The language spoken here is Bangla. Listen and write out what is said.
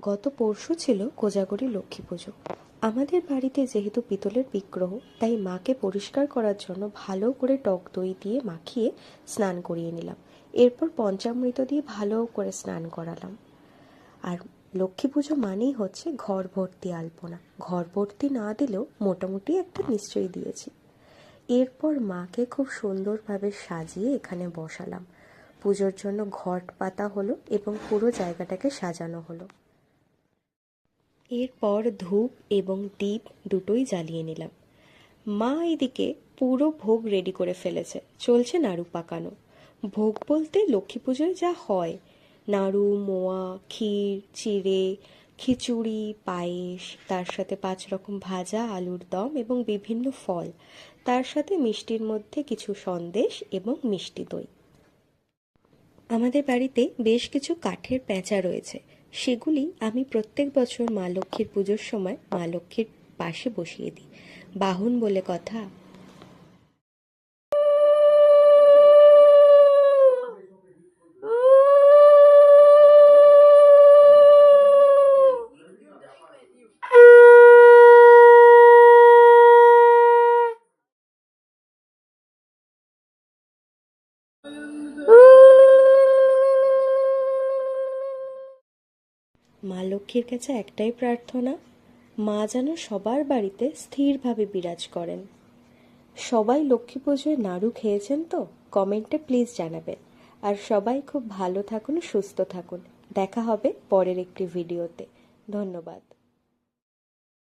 গত পরশু ছিল কোজাগরি লক্ষ্মী পুজো। আমাদের বাড়িতে যেহেতু পিতলের বিগ্রহ, তাই মাকে পরিষ্কার করার জন্য ভালো করে টক দই দিয়ে মাখিয়ে স্নান করিয়ে নিলাম। এরপর পঞ্চামৃত দিয়ে ভালো করে স্নান করালাম। আর লক্ষ্মী পুজো মানেই হচ্ছে ঘর ভর্তি আলপনা। ঘর ভর্তি না দিলেও মোটামুটি একটা নিশ্চয়ই দিয়েছি। এরপর মাকে খুব সুন্দরভাবে সাজিয়ে এখানে বসালাম। পুজোর জন্য ঘট পাতা হলো এবং পুরো জায়গাটাকে সাজানো হলো। এরপর ধূপ এবং দীপ দুটোই জ্বালিয়ে নিলাম। মা এদিকে পুরো ভোগ রেডি করে ফেলেছে। চলছে নাড়ু পাকানো। ভোগ বলতে লক্ষ্মী পুজোয় যা হয়। নাড়ু, মোয়া, ক্ষীর, চিড়ে, খিচুড়ি, পায়েস, তার সাথে পাঁচ রকম ভাজা, আলুর দম এবং বিভিন্ন ফল। তার সাথে মিষ্টির মধ্যে কিছু সন্দেশ এবং মিষ্টি দই। আমাদের বাড়িতে বেশ কিছু কাঠের প্যাঁচা রয়েছে। সেগুলি আমি প্রত্যেক বছর মা লক্ষ্মীর পুজোর সময় মা লক্ষ্মীর পাশে বসিয়ে দিই। বাহন বলে কথা। মা লক্ষ্মীর কাছে একটাই প্রার্থনা, মা যেন সবার বাড়িতে স্থিরভাবে বিরাজ করেন। সবাই লক্ষ্মী পুজোয় নাড়ু খেয়েছেন তো? কমেন্টে প্লিজ জানাবেন। আর সবাই খুব ভালো থাকুন, সুস্থ থাকুন। দেখা হবে পরের একটি ভিডিওতে। ধন্যবাদ।